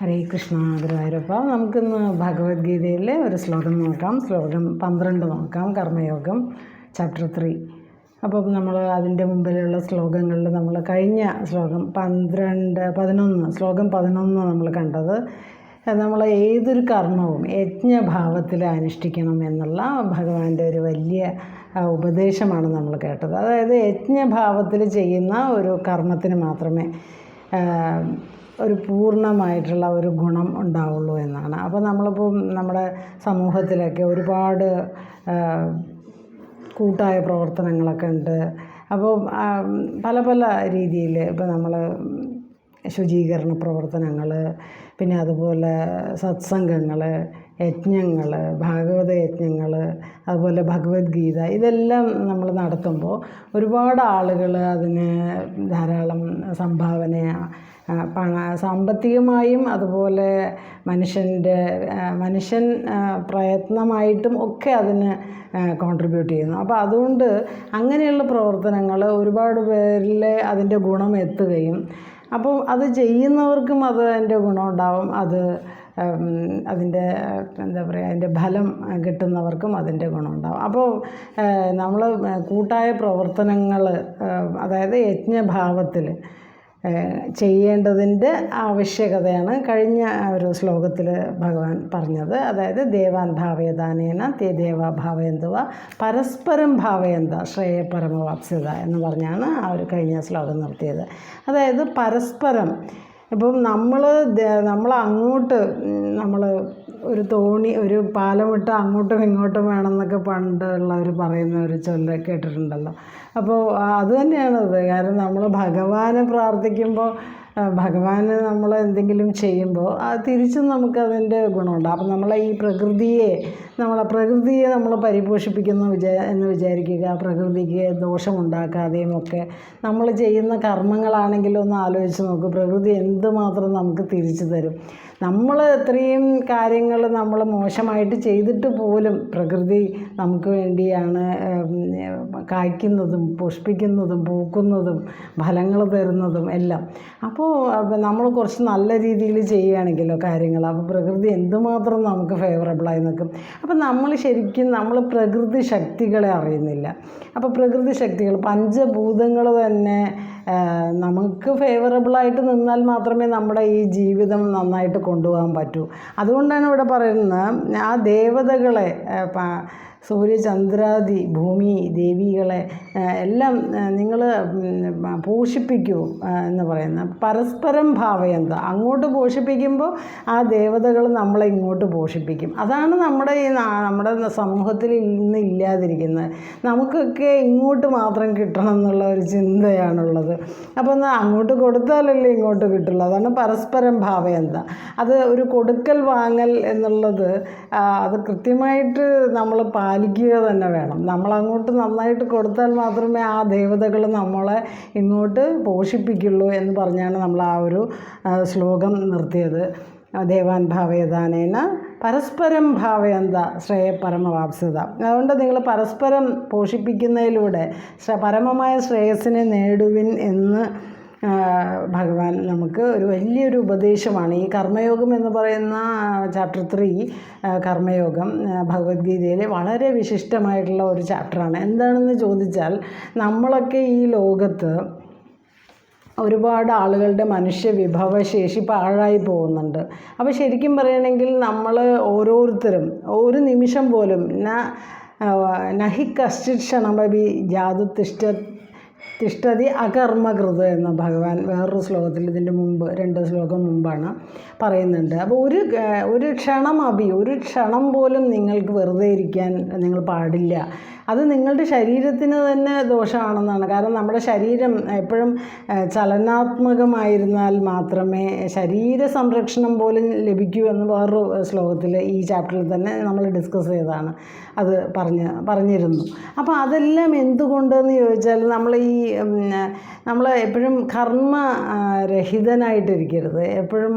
ഹരേ കൃഷ്ണ ഗുരുവായൂരപ്പ. നമുക്കിന്ന് ഭഗവത്ഗീതയിലെ ഒരു ശ്ലോകം നോക്കാം. ശ്ലോകം പന്ത്രണ്ട് നോക്കാം. കർമ്മയോഗം ചാപ്റ്റർ ത്രീ അപ്പം നമ്മൾ അതിന്റെ മുമ്പിലുള്ള ശ്ലോകങ്ങളിൽ നമ്മൾ കഴിഞ്ഞ ശ്ലോകം പന്ത്രണ്ട് പതിനൊന്ന് ശ്ലോകം പതിനൊന്ന് നമ്മൾ കണ്ടത്. നമ്മൾ ഏതൊരു കർമ്മവും യജ്ഞഭാവത്തിൽ അനുഷ്ഠിക്കണം എന്നുള്ള ഭഗവാന്റെ ഒരു വലിയ ഉപദേശമാണ് നമ്മൾ കേട്ടത്. അതായത് യജ്ഞഭാവത്തിൽ ചെയ്യുന്ന ഒരു കർമ്മത്തിന് മാത്രമേ ഒരു പൂർണമായിട്ടുള്ള ഒരു ഗുണം ഉണ്ടാവുള്ളൂ എന്നാണ്. അപ്പോൾ നമ്മളിപ്പം നമ്മുടെ സമൂഹത്തിലൊക്കെ ഒരുപാട് കൂട്ടായ പ്രവർത്തനങ്ങളൊക്കെ ഉണ്ട്. അപ്പോൾ പല പല രീതിയിൽ ഇപ്പോൾ നമ്മൾ ശുചീകരണ പ്രവർത്തനങ്ങൾ പിന്നെ അതുപോലെ സത്സംഗങ്ങൾ യജ്ഞങ്ങൾ ഭാഗവത യജ്ഞങ്ങൾ അതുപോലെ ഭഗവത്ഗീത ഇതെല്ലാം നമ്മൾ നടത്തുമ്പോൾ ഒരുപാട് ആളുകൾ അതിന് ധാരാളം സംഭാവന പണ സാമ്പത്തികമായും അതുപോലെ മനുഷ്യന്റെ മനുഷ്യൻ പ്രയത്നമായിട്ടും ഒക്കെ അതിന് കോൺട്രിബ്യൂട്ട് ചെയ്യുന്നു. അപ്പോൾ അതുകൊണ്ട് അങ്ങനെയുള്ള പ്രവർത്തനങ്ങൾ ഒരുപാട് പേരിൽ അതിന്റെ ഗുണം എത്തുകയും അപ്പോൾ അത് ചെയ്യുന്നവർക്കും അത് അതിന്റെ ഗുണമുണ്ടാവും അത് അതിന്റെ എന്താ പറയുക അതിന്റെ ഫലം കിട്ടുന്നവർക്കും അതിന്റെ ഗുണമുണ്ടാവും. അപ്പോൾ നമ്മൾ കൂട്ടായ പ്രവർത്തനങ്ങൾ അതായത് യജ്ഞഭാവത്തിൽ ചെയ്യേണ്ടതിന്റെ ആവശ്യകതയാണ് കഴിഞ്ഞ ഒരു ശ്ലോകത്തിൽ ഭഗവാൻ പറഞ്ഞത്. അതായത് ദേവാൻ ഭാവയദാനേന തേ ദേവ ഭാവയന്തുവ പരസ്പരം ഭാവയന്ത ശ്രേയ പരമവാപ്സ്യത എന്ന് പറഞ്ഞാണ് ആ ഒരു കഴിഞ്ഞ ശ്ലോകം നിർത്തിയത്. അതായത് പരസ്പരം ഇപ്പം നമ്മൾ നമ്മൾ അങ്ങോട്ട് നമ്മൾ ഒരു തോണി ഒരു പാലം പാലമിട്ട് അങ്ങോട്ടും ഇങ്ങോട്ടും വേണമെന്നൊക്കെ പണ്ടുള്ളവർ പറയുന്ന ഒരു ചൊല്ല കേട്ടിട്ടുണ്ടല്ലോ. അപ്പോൾ അത് തന്നെയാണത് കാരണം നമ്മൾ ഭഗവാനെ പ്രാർത്ഥിക്കുമ്പോൾ ആ, ഭഗവാന് നമ്മൾ എന്തെങ്കിലും ചെയ്യുമ്പോൾ അത് തിരിച്ചും നമുക്കതിന്റെ ഗുണമുണ്ട്. അപ്പം നമ്മളെ ഈ പ്രകൃതിയെ നമ്മളെ പ്രകൃതിയെ നമ്മൾ പരിപോഷിപ്പിക്കുന്നു വിചാ എന്ന് വിചാരിക്കുക പ്രകൃതിക്ക് ദോഷമുണ്ടാക്കാതെയും ഒക്കെ നമ്മൾ ചെയ്യുന്ന കർമ്മങ്ങളാണെങ്കിലും ഒന്ന് ആലോചിച്ച് നോക്ക്. പ്രകൃതി എന്തുമാത്രം നമുക്ക് തിരിച്ചു തരും. നമ്മൾ ഇത്രയും കാര്യങ്ങൾ നമ്മൾ മോശമായിട്ട് ചെയ്തിട്ട് പോലും പ്രകൃതി നമുക്ക് വേണ്ടിയാണ് കായ്ക്കുന്നതും പുഷ്പിക്കുന്നതും പൂക്കുന്നതും ഫലങ്ങൾ തരുന്നതും എല്ലാം. അപ്പോൾ നമ്മൾ കുറച്ച് നല്ല രീതിയിൽ ചെയ്യുകയാണെങ്കിലോ കാര്യങ്ങൾ. അപ്പോൾ പ്രകൃതി എന്തുമാത്രം നമുക്ക് ഫേവറബിളായി നിൽക്കും. അപ്പോൾ നമ്മൾ ശരിക്കും നമ്മൾ പ്രകൃതി ശക്തികളെ അറിയുന്നില്ല. അപ്പോൾ പ്രകൃതി ശക്തികൾ പഞ്ചഭൂതങ്ങൾ തന്നെ നമുക്ക് ഫേവറബിളായിട്ട് നിന്നാൽ മാത്രമേ നമ്മുടെ ഈ ജീവിതം നന്നായിട്ട് കൊണ്ടുപോകാൻ പറ്റൂ. അതുകൊണ്ടാണ് ഇവിടെ പറയുന്നത് ആ ദേവതകളെ സൂര്യചന്ദ്രാദി ഭൂമി ദേവികളെ എല്ലാം നിങ്ങൾ പോഷിപ്പിക്കൂ എന്ന് പറയുന്ന പരസ്പരം ഭാവയന്ത. അങ്ങോട്ട് പോഷിപ്പിക്കുമ്പോൾ ആ ദേവതകൾ നമ്മളെ ഇങ്ങോട്ട് പോഷിപ്പിക്കും. അതാണ് നമ്മുടെ ഈ നമ്മുടെ സമൂഹത്തിൽ ഇന്ന് ഇല്ലാതിരിക്കുന്നത്. നമുക്കൊക്കെ ഇങ്ങോട്ട് മാത്രം കിട്ടണം എന്നുള്ള ഒരു ചിന്തയാണുള്ളത്. അപ്പോൾ എന്നാൽ അങ്ങോട്ട് കൊടുത്താലല്ലേ ഇങ്ങോട്ട് കിട്ടുള്ളൂ. അതാണ് പരസ്പരം ഭാവയന്ത. അത് ഒരു കൊടുക്കൽ വാങ്ങൽ എന്നുള്ളത് അത് കൃത്യമായിട്ട് നമ്മൾ പാലിക്കുക തന്നെ വേണം. നമ്മൾ അങ്ങോട്ട് നന്നായിട്ട് കൊടുത്താൽ മാത്രമേ ആ ദേവതകൾ നമ്മളെ ഇങ്ങോട്ട് പോഷിപ്പിക്കുള്ളൂ എന്ന് പറഞ്ഞാണ് നമ്മൾ ആ ഒരു ശ്ലോകം നിർത്തിയത്. ദേവാൻ ഭാവയദാനേന പരസ്പരം ഭാവയന്ത ശ്രേയ പരമവാപ്സ്യത. അതുകൊണ്ട് നിങ്ങൾ പരസ്പരം പോഷിപ്പിക്കുന്നതിലൂടെ പരമമായ ശ്രേയസ്സിനെ നേടുവിൻ എന്ന് ഭഗവാൻ നമുക്ക് ഒരു വലിയൊരു ഉപദേശമാണ്. ഈ കർമ്മയോഗം എന്ന് പറയുന്ന ചാപ്റ്റർ ത്രീ കർമ്മയോഗം ഭഗവത്ഗീതയിലെ വളരെ വിശിഷ്ടമായിട്ടുള്ള ഒരു ചാപ്റ്ററാണ് എന്താണെന്ന് ചോദിച്ചാൽ നമ്മളൊക്കെ ഈ ലോകത്ത് ഒരുപാട് ആളുകളുടെ മനുഷ്യ വിഭവശേഷി പാഴായി പോകുന്നുണ്ട്. അപ്പോൾ ശരിക്കും പറയുകയാണെങ്കിൽ നമ്മൾ ഓരോരുത്തരും ഒരു നിമിഷം പോലും ന നഹി കഷ്ടിക്ഷണമി ജാതുതിഷ്ഠ തിഷ്ടതി അകർമ്മകൃത് എന്ന് ഭഗവാൻ വേറൊരു ശ്ലോകത്തിൽ ഇതിന്റെ മുമ്പ് രണ്ട് ശ്ലോകം മുമ്പാണ്. പറയുന്നുണ്ട്. അപ്പോൾ ഒരു ഒരു ക്ഷണം അഭി ഒരു ക്ഷണം പോലും നിങ്ങൾക്ക് വെറുതെ ഇരിക്കാൻ നിങ്ങൾ പാടില്ല. അത് നിങ്ങളുടെ ശരീരത്തിന് തന്നെ ദോഷമാണെന്നാണ്. കാരണം നമ്മുടെ ശരീരം എപ്പോഴും ചലനാത്മകമായിരുന്നാൽ മാത്രമേ ശരീര സംരക്ഷണം പോലും ലഭിക്കൂ എന്ന് വേറൊരു ശ്ലോകത്തിൽ ഈ ചാപ്റ്ററിൽ തന്നെ നമ്മൾ ഡിസ്കസ് ചെയ്തതാണ്. അത് പറഞ്ഞ് പറഞ്ഞിരുന്നു. അപ്പോൾ അതെല്ലാം എന്തുകൊണ്ടെന്ന് ചോദിച്ചാൽ നമ്മൾ ഈ നമ്മൾ എപ്പോഴും കർമ്മ രഹിതനായിട്ടിരിക്കരുത്. എപ്പോഴും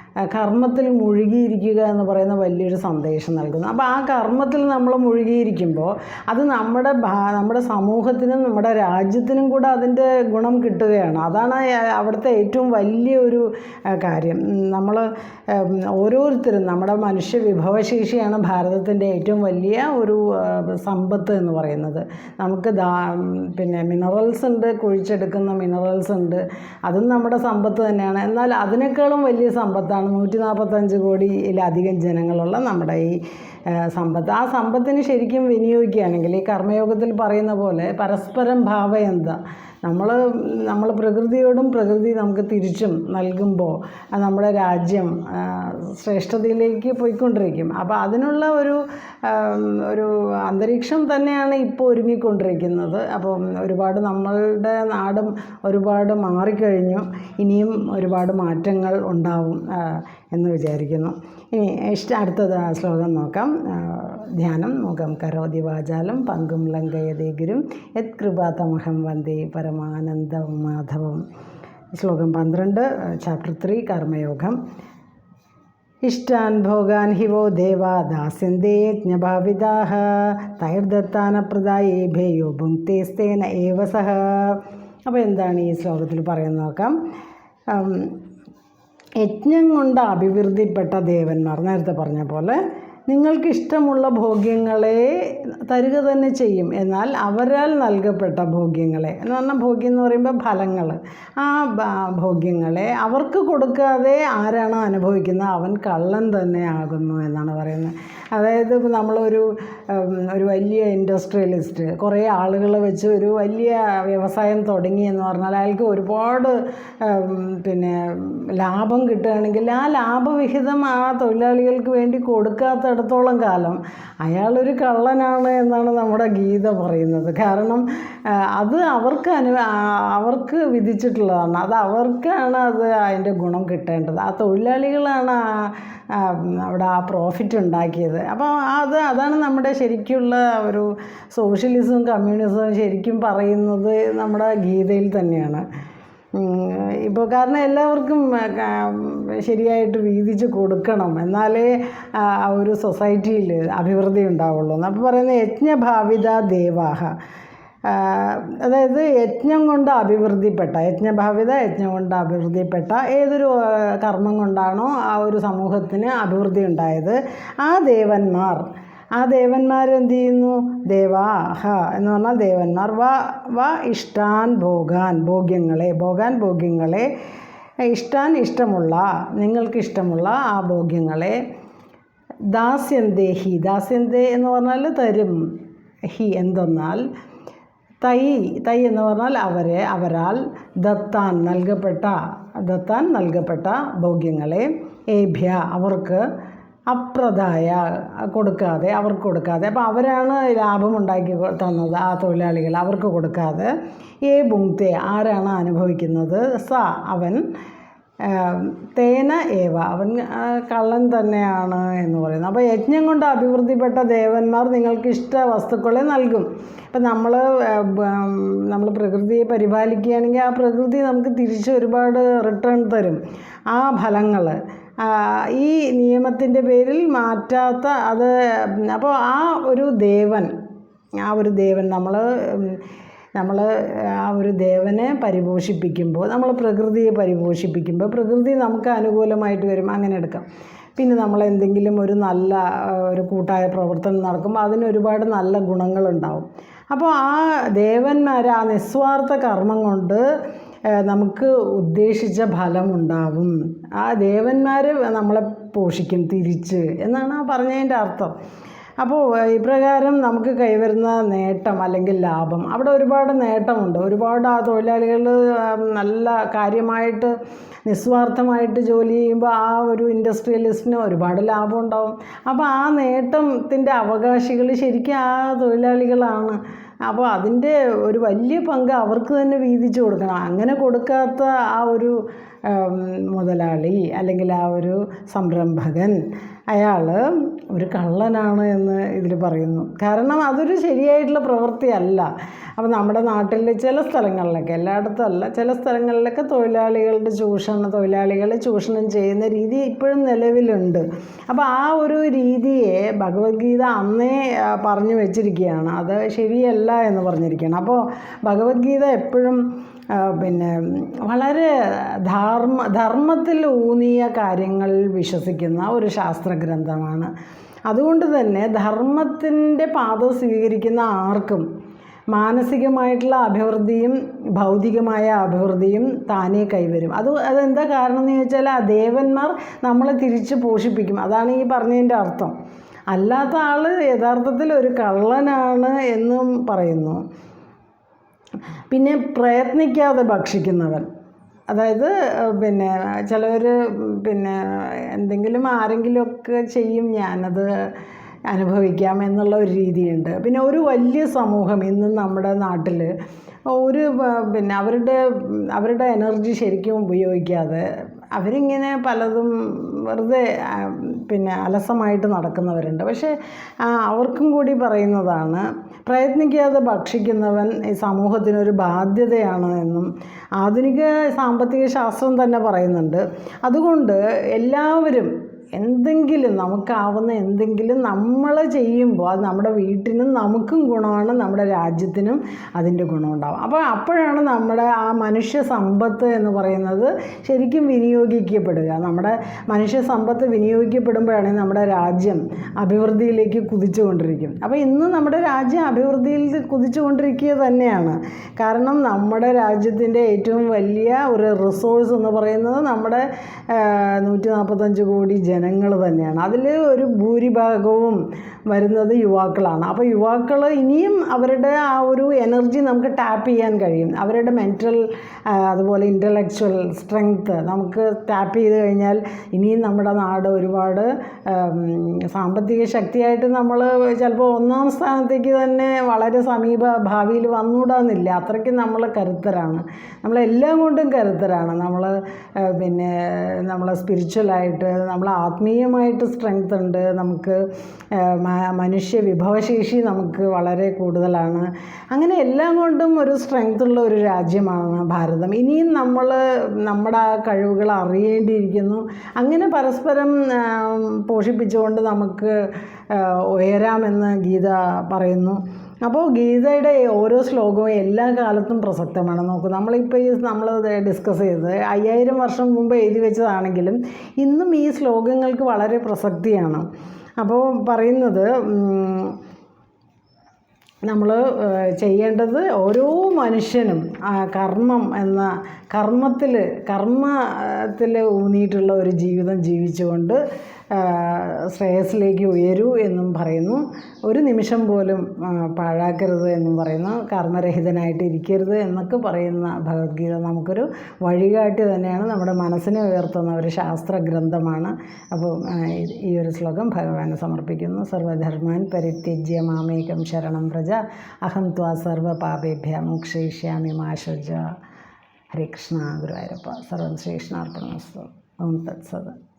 കർമ്മത്തിൽ മുഴുകിയിരിക്കുക എന്ന് പറയുന്ന വലിയൊരു സന്ദേശം നൽകുന്നു. അപ്പോൾ ആ കർമ്മത്തിൽ നമ്മൾ മുഴുകിയിരിക്കുമ്പോൾ അത് നമ്മുടെ നമ്മുടെ സമൂഹത്തിനും നമ്മുടെ രാജ്യത്തിനും കൂടെ അതിന്റെ ഗുണം കിട്ടുകയാണ്. അതാണ് അവിടുത്തെ ഏറ്റവും വലിയ ഒരു കാര്യം. നമ്മൾ ഓരോരുത്തരും നമ്മുടെ മനുഷ്യ വിഭവശേഷിയാണ് ഭാരതത്തിന്റെ ഏറ്റവും വലിയ ഒരു സമ്പത്ത് എന്ന് പറയുന്നത്. നമുക്ക് ദാ പിന്നെ മിനറൽസ് ഉണ്ട് കുഴിച്ചെടുക്കുന്ന മിനറൽസ് ഉണ്ട്. അതും നമ്മുടെ സമ്പത്ത് തന്നെയാണ്. എന്നാൽ അതിനേക്കാളും വലിയ സമ്പത്താണ് നൂറ്റി നാൽപ്പത്തഞ്ച് കോടിയിലധികം ജനങ്ങളുള്ള നമ്മുടെ ഈ സമ്പത്ത്. ആ സമ്പത്തിന് ശരിക്കും വിനിയോഗിക്കുകയാണെങ്കിൽ ഈ കർമ്മയോഗത്തിൽ പറയുന്ന പോലെ പരസ്പരം ഭാവയന്ത. നമ്മൾ നമ്മൾ പ്രകൃതിയോടും പ്രകൃതി നമുക്ക് തിരിച്ചും നൽകുമ്പോൾ നമ്മുടെ രാജ്യം ശ്രേഷ്ഠതയിലേക്ക് പോയിക്കൊണ്ടിരിക്കും. അപ്പോൾ അതിനുള്ള ഒരു ഒരു അന്തരീക്ഷം തന്നെയാണ് ഇപ്പോൾ ഒരുങ്ങിക്കൊണ്ടിരിക്കുന്നത്. അപ്പോൾ ഒരുപാട് നമ്മളുടെ നാടും ഒരുപാട് മാറിക്കഴിഞ്ഞു. ഇനിയും ഒരുപാട് മാറ്റങ്ങൾ ഉണ്ടാവും. എന്ന് വിചാരിക്കുന്നു. ഇനി ഇഷ്ട അടുത്തത് ശ്ലോകം നോക്കാം. ധ്യാനം മുഖം കരോതി വാചാലം പങ്കും ലങ്കയതേ ഗുരും യത് കൃപാതമഹം വന്ദേ പരമാനന്ദ മാധവം. ശ്ലോകം പന്ത്രണ്ട് ചാപ്റ്റർ ത്രീ കർമ്മയോഗം. ഇഷ്ടാൻ ഭോഗാൻ ഹിവോ ദേവാ ദാസ്യന്തേ യജ്ഞഭാവിതാഹ തൈർദത്താനപ്രദായേഭ്യോ ഭുങ്ക്തേസ്തേന ഏവ സഹ. അപ്പോൾ എന്താണ് ഈ ശ്ലോകത്തിൽ പറയുന്നത് നോക്കാം. യജ്ഞം കൊണ്ട് അഭിവൃദ്ധിപ്പെട്ട ദേവന്മാർ നേരത്തെ പറഞ്ഞ പോലെ നിങ്ങൾക്കിഷ്ടമുള്ള ഭോഗ്യങ്ങളെ തരിക തന്നെ ചെയ്യും. എന്നാൽ അവരാൽ നൽകപ്പെട്ട ഭോഗ്യങ്ങളെ എന്ന് പറഞ്ഞാൽ ഭോഗ്യം എന്ന് പറയുമ്പോൾ ഫലങ്ങൾ. ആ ഭോഗ്യങ്ങളെ അവർക്ക് കൊടുക്കാതെ ആരാണോ അനുഭവിക്കുന്നത് അവൻ കള്ളൻ തന്നെ ആകുന്നു എന്നാണ് പറയുന്നത്. അതായത് നമ്മളൊരു ഒരു വലിയ ഇൻഡസ്ട്രിയലിസ്റ്റ് കുറേ ആളുകൾ വെച്ച് ഒരു വലിയ വ്യവസായം തുടങ്ങി എന്ന് പറഞ്ഞാൽ അയാൾക്ക് ഒരുപാട് പിന്നെ ലാഭം കിട്ടുകയാണെങ്കിൽ ആ ലാഭവിഹിതം ആ തൊഴിലാളികൾക്ക് വേണ്ടി കൊടുക്കാത്തടത്തോളം കാലം അയാളൊരു കള്ളനാണ് എന്നാണ് നമ്മുടെ ഗീത പറയുന്നത്. കാരണം അത് അവർക്ക് അനു അവർക്ക് വിധിച്ചിട്ടുള്ളതാണ്. അത് അവർക്കാണ് അത് അതിന്റെ ഗുണം കിട്ടേണ്ടത്. ആ തൊഴിലാളികളാണ് അവിടെ ആ പ്രോഫിറ്റ് ഉണ്ടാക്കിയത്. അപ്പോൾ അത് അതാണ് നമ്മുടെ ശരിക്കുള്ള ഒരു സോഷ്യലിസവും കമ്മ്യൂണിസവും ശരിക്കും പറയുന്നത് നമ്മുടെ ഗീതയിൽ തന്നെയാണ്. ഇപ്പോൾ കാരണം എല്ലാവർക്കും ശരിയായിട്ട് വീതിച്ച് കൊടുക്കണം. എന്നാലേ ആ ഒരു സൊസൈറ്റിയിൽ അഭിവൃദ്ധി ഉണ്ടാവുള്ളൂ. അപ്പോൾ പറയുന്നത് യജ്ഞഭാവിത ദേവാഹ. അതായത് യജ്ഞം കൊണ്ട് അഭിവൃദ്ധിപ്പെട്ട യജ്ഞഭാവിത യജ്ഞം കൊണ്ട് അഭിവൃദ്ധിപ്പെട്ട ഏതൊരു കർമ്മം കൊണ്ടാണോ ആ ഒരു സമൂഹത്തിന് അഭിവൃദ്ധി ഉണ്ടായത്? ആ ദേവന്മാർ. ആ ദേവന്മാർ എന്ത് ചെയ്യുന്നു? ദേവാഹ എന്ന് പറഞ്ഞാൽ ദേവന്മാർ വ വ ഇഷ്ടാൻ ഭോഗാൻ ഭോഗ്യങ്ങളെ ഭോഗാൻ ഭോഗ്യങ്ങളെ ഇഷ്ടാൻ ഇഷ്ടമുള്ള നിങ്ങൾക്ക് ഇഷ്ടമുള്ള ആ ഭോഗ്യങ്ങളെ ദാസ്യന്തേ ഹി ദാസ്യന്തേ എന്ന് പറഞ്ഞാൽ തരും ഹി എന്തെന്നാൽ തൈ തൈ എന്ന് പറഞ്ഞാൽ അവരെ അവരാൽ ദത്താൻ നൽകപ്പെട്ട ദത്താൻ നൽകപ്പെട്ട ഭോഗ്യങ്ങളെ ഏഭ്യ അവർക്ക് അപ്രദായ കൊടുക്കാതെ അവർക്ക് കൊടുക്കാതെ. അപ്പോൾ അവരാണ് ലാഭം ഉണ്ടാക്കി തന്നത് ആ തൊഴിലാളികൾ. അവർക്ക് കൊടുക്കാതെ ഏ ബുങ്ക്തെ ആരാണ് അനുഭവിക്കുന്നത്? സ അവൻ തേന ഏവ. അവൻ കള്ളൻ തന്നെയാണ് എന്ന് പറയുന്നത് അപ്പോൾ യജ്ഞം കൊണ്ട് അഭിവൃദ്ധിപ്പെട്ട ദേവന്മാർ നിങ്ങൾക്ക് ഇഷ്ട വസ്തുക്കളെ നൽകും. ഇപ്പം നമ്മൾ നമ്മൾ പ്രകൃതിയെ പരിപാലിക്കുകയാണെങ്കിൽ ആ പ്രകൃതി നമുക്ക് തിരിച്ച് ഒരുപാട് റിട്ടേൺ തരും. ആ ഫലങ്ങൾ ഈ നിയമത്തിന്റെ പേരിൽ മാറ്റാത്ത അത് അപ്പോൾ ആ ഒരു ദേവൻ ആ ഒരു ദേവൻ നമ്മൾ നമ്മൾ ആ ഒരു ദേവനെ പരിപോഷിപ്പിക്കുമ്പോൾ നമ്മൾ പ്രകൃതിയെ പരിപോഷിപ്പിക്കുമ്പോൾ പ്രകൃതി നമുക്ക് അനുകൂലമായിട്ട് വരും അങ്ങനെ എടുക്കാം. പിന്നെ നമ്മൾ എന്തെങ്കിലും ഒരു നല്ല ഒരു കൂട്ടായ പ്രവർത്തനം നടക്കുമ്പോൾ അതിന് ഒരുപാട് നല്ല ഗുണങ്ങളുണ്ടാവും. അപ്പോൾ ആ ദേവന്മാർ ആ നിസ്വാർത്ഥ കർമ്മം കൊണ്ട് നമുക്ക് ഉദ്ദേശിച്ച ഫലമുണ്ടാവും. ആ ദേവന്മാർ നമ്മളെ പോഷിക്കും തിരിച്ച് എന്നാണ് ആ പറഞ്ഞതിന്റെ അർത്ഥം. അപ്പോൾ ഇപ്രകാരം നമുക്ക് കൈവരുന്ന നേട്ടം അല്ലെങ്കിൽ ലാഭം. അവിടെ ഒരുപാട് നേട്ടമുണ്ട്. ഒരുപാട് ആ തൊഴിലാളികൾ നല്ല കാര്യമായിട്ട് നിസ്വാർത്ഥമായിട്ട് ജോലി ചെയ്യുമ്പോൾ ആ ഒരു ഇൻഡസ്ട്രിയലിസ്റ്റിന് ഒരുപാട് ലാഭം ഉണ്ടാവും. അപ്പോൾ ആ നേട്ടത്തിന്റെ അവകാശികൾ ശരിക്കും ആ തൊഴിലാളികളാണ്. അപ്പോൾ അതിന്റെ ഒരു വലിയ പങ്ക് അവർക്ക് തന്നെ വീതിച്ചു കൊടുക്കണം. അങ്ങനെ കൊടുക്കാത്ത ആ ഒരു മുതലാളി അല്ലെങ്കിൽ ആ ഒരു സംരംഭകൻ അയാൾ ഒരു കള്ളനാണ് എന്ന് ഇതിൽ പറയുന്നു. കാരണം അതൊരു ശരിയായിട്ടുള്ള പ്രവൃത്തിയല്ല. അപ്പോൾ നമ്മുടെ നാട്ടിൽ ചില സ്ഥലങ്ങളിലൊക്കെ എല്ലായിടത്തും അല്ല ചില സ്ഥലങ്ങളിലൊക്കെ തൊഴിലാളികളുടെ ചൂഷണം തൊഴിലാളികളെ ചൂഷണം ചെയ്യുന്ന രീതി ഇപ്പോഴും നിലവിലുണ്ട്. അപ്പോൾ ആ ഒരു രീതിയെ ഭഗവത്ഗീത അന്നേ പറഞ്ഞു വെച്ചിരിക്കുകയാണ്. അത് ശരിയല്ല എന്ന് പറഞ്ഞിരിക്കുകയാണ്. അപ്പോൾ ഭഗവത്ഗീത എപ്പോഴും പിന്നെ വളരെ ധർമ്മ ധർമ്മത്തിൽ ഊന്നിയ കാര്യങ്ങളിൽ വിശ്വസിക്കുന്ന ഒരു ശാസ്ത്ര ഗ്രന്ഥമാണ് അതുകൊണ്ട് തന്നെ ധർമ്മത്തിന്റെ പാത സ്വീകരിക്കുന്ന ആർക്കും മാനസികമായിട്ടുള്ള അഭിവൃദ്ധിയും ഭൗതികമായ അഭിവൃദ്ധിയും താനേ കൈവരും. അത് അതെന്താ കാരണം എന്ന് ചോദിച്ചാൽ ആ ദേവന്മാർ നമ്മളെ തിരിച്ച് പോഷിപ്പിക്കും. അതാണ് ഈ പറഞ്ഞതിന്റെ അർത്ഥം. അല്ലാത്ത ആൾ യഥാർത്ഥത്തിൽ ഒരു കള്ളനാണ് എന്നും പറയുന്നു. പിന്നെ പ്രയത്നിക്കാതെ ഭക്ഷിക്കുന്നവൻ. അതായത് പിന്നെ ചിലവർ പിന്നെ എന്തെങ്കിലും ആരെങ്കിലുമൊക്കെ ചെയ്യും ഞാനത് അനുഭവിക്കാം എന്നുള്ള ഒരു രീതിയുണ്ട്. പിന്നെ ഒരു വലിയ സമൂഹം ഇന്നും നമ്മുടെ നാട്ടിൽ ഒരു പിന്നെ അവരുടെ അവരുടെ എനർജി ശരിക്കും ഉപയോഗിക്കാതെ അവരിങ്ങനെ പലതും വെറുതെ പിന്നെ അലസമായിട്ട് നടക്കുന്നവരുണ്ട്. പക്ഷേ അവർക്കും കൂടി പറയുന്നതാണ് പ്രയത്നിക്കാതെ ഭക്ഷിക്കുന്നവൻ ഈ സമൂഹത്തിനൊരു ബാധ്യതയാണ് എന്നും ആധുനിക സാമ്പത്തിക ശാസ്ത്രം തന്നെ പറയുന്നുണ്ട്. അതുകൊണ്ട് എല്ലാവരും എന്തെങ്കിലും നമുക്കാവുന്ന എന്തെങ്കിലും നമ്മൾ ചെയ്യുമ്പോൾ അത് നമ്മുടെ വീട്ടിനും നമുക്കും ഗുണമാണ് നമ്മുടെ രാജ്യത്തിനും അതിന്റെ ഗുണമുണ്ടാവും. അപ്പോൾ അപ്പോഴാണ് നമ്മുടെ ആ മനുഷ്യ സമ്പത്ത് എന്ന് പറയുന്നത് ശരിക്കും വിനിയോഗിക്കപ്പെടുക. നമ്മുടെ മനുഷ്യ സമ്പത്ത് വിനിയോഗിക്കപ്പെടുമ്പോഴാണ് നമ്മുടെ രാജ്യം അഭിവൃദ്ധിയിലേക്ക് കുതിച്ചുകൊണ്ടിരിക്കും. അപ്പോൾ ഇന്ന് നമ്മുടെ രാജ്യം അഭിവൃദ്ധിയിൽ കുതിച്ചുകൊണ്ടിരിക്കുക തന്നെയാണ്. കാരണം നമ്മുടെ രാജ്യത്തിന്റെ ഏറ്റവും വലിയ ഒരു റിസോഴ്സ് എന്ന് പറയുന്നത് നമ്മുടെ നൂറ്റി നാൽപ്പത്തഞ്ച് കോടി ജനങ്ങൾ തന്നെയാണ്. അതിൽ ഒരു ഭൂരിഭാഗവും വരുന്നത് യുവാക്കളാണ്. അപ്പോൾ യുവാക്കൾ ഇനിയും അവരുടെ ആ ഒരു എനർജി നമുക്ക് ടാപ്പ് ചെയ്യാൻ കഴിയും. അവരുടെ മെന്റൽ അതുപോലെ ഇന്റലക്ച്വൽ സ്ട്രെങ്ത്ത് നമുക്ക് ടാപ്പ് ചെയ്ത് കഴിഞ്ഞാൽ ഇനിയും നമ്മുടെ നാട് ഒരുപാട് സാമ്പത്തിക ശക്തിയായിട്ട് നമ്മൾ ചിലപ്പോൾ ഒന്നാം സ്ഥാനത്തേക്ക് തന്നെ വളരെ സമീപ ഭാവിയിൽ വന്നുകൂടാന്നില്ല. അത്രയ്ക്ക് നമ്മൾ കരുത്തരാണ്. നമ്മളെല്ലാം കൊണ്ടും കരുത്തരാണ്. നമ്മൾ പിന്നെ നമ്മളെ സ്പിരിച്വലായിട്ട് നമ്മൾ ആത്മീയമായിട്ട് സ്ട്രെങ്ത് ഉണ്ട്. നമുക്ക് മനുഷ്യ വിഭവശേഷി നമുക്ക് വളരെ കൂടുതലാണ്. അങ്ങനെ എല്ലാം കൊണ്ടും ഒരു സ്ട്രെങ്ത് ഉള്ള ഒരു രാജ്യമാണ് ഭാരതം. ഇനിയും നമ്മൾ നമ്മുടെ ആ കഴിവുകൾ അറിയേണ്ടിയിരിക്കുന്നു. അങ്ങനെ പരസ്പരം പോഷിപ്പിച്ചുകൊണ്ട് നമുക്ക് ഉയരാമെന്ന് ഗീത പറയുന്നു. അപ്പോൾ ഗീതയുടെ ഓരോ ശ്ലോകവും എല്ലാ കാലത്തും പ്രസക്തമാണ്. നോക്കൂ നമ്മളിപ്പോൾ ഈ നമ്മൾ ഡിസ്കസ് ചെയ്തത് അയ്യായിരം വർഷം മുമ്പ് എഴുതി വെച്ചതാണെങ്കിലും ഇന്നും ഈ ശ്ലോകങ്ങൾക്ക് വളരെ പ്രസക്തിയാണ്. അപ്പോൾ പറയുന്നത് നമ്മൾ ചെയ്യേണ്ടത് ഓരോ മനുഷ്യനും കർമ്മം എന്ന കർമ്മത്തിൽ കർമ്മത്തിൽ ഊന്നിയിട്ടുള്ള ഒരു ജീവിതം ജീവിച്ചുകൊണ്ട് ശ്രേയസ്സിലേക്ക് ഉയരൂ എന്നും പറയുന്നു. ഒരു നിമിഷം പോലും പാഴാക്കരുത് എന്നും പറയുന്നു കർമ്മരഹിതനായിട്ട് ഇരിക്കരുത് എന്നൊക്കെ പറയുന്ന ഭഗവത്ഗീത നമുക്കൊരു വഴികാട്ടി തന്നെയാണ്. നമ്മുടെ മനസ്സിനെ ഉയർത്തുന്ന ഒരു ശാസ്ത്ര ഗ്രന്ഥമാണ് അപ്പോൾ ഈ- ഒരു ശ്ലോകം ഭഗവാനെ സമർപ്പിക്കുന്നു. സർവധർമാൻ പരിത്യജ്യ മാമേകം ശരണം പ്രജ അഹം ത്വാ സർവപാപേഭ്യ മോക്ഷയിഷ്യാമി മാശുജ ഹരേ കൃഷ്ണ ഗുരുവായൂരപ്പ. സർവം ശ്രീകൃഷ്ണാർപ്പണമസ്തു. ഓം തത്സത്.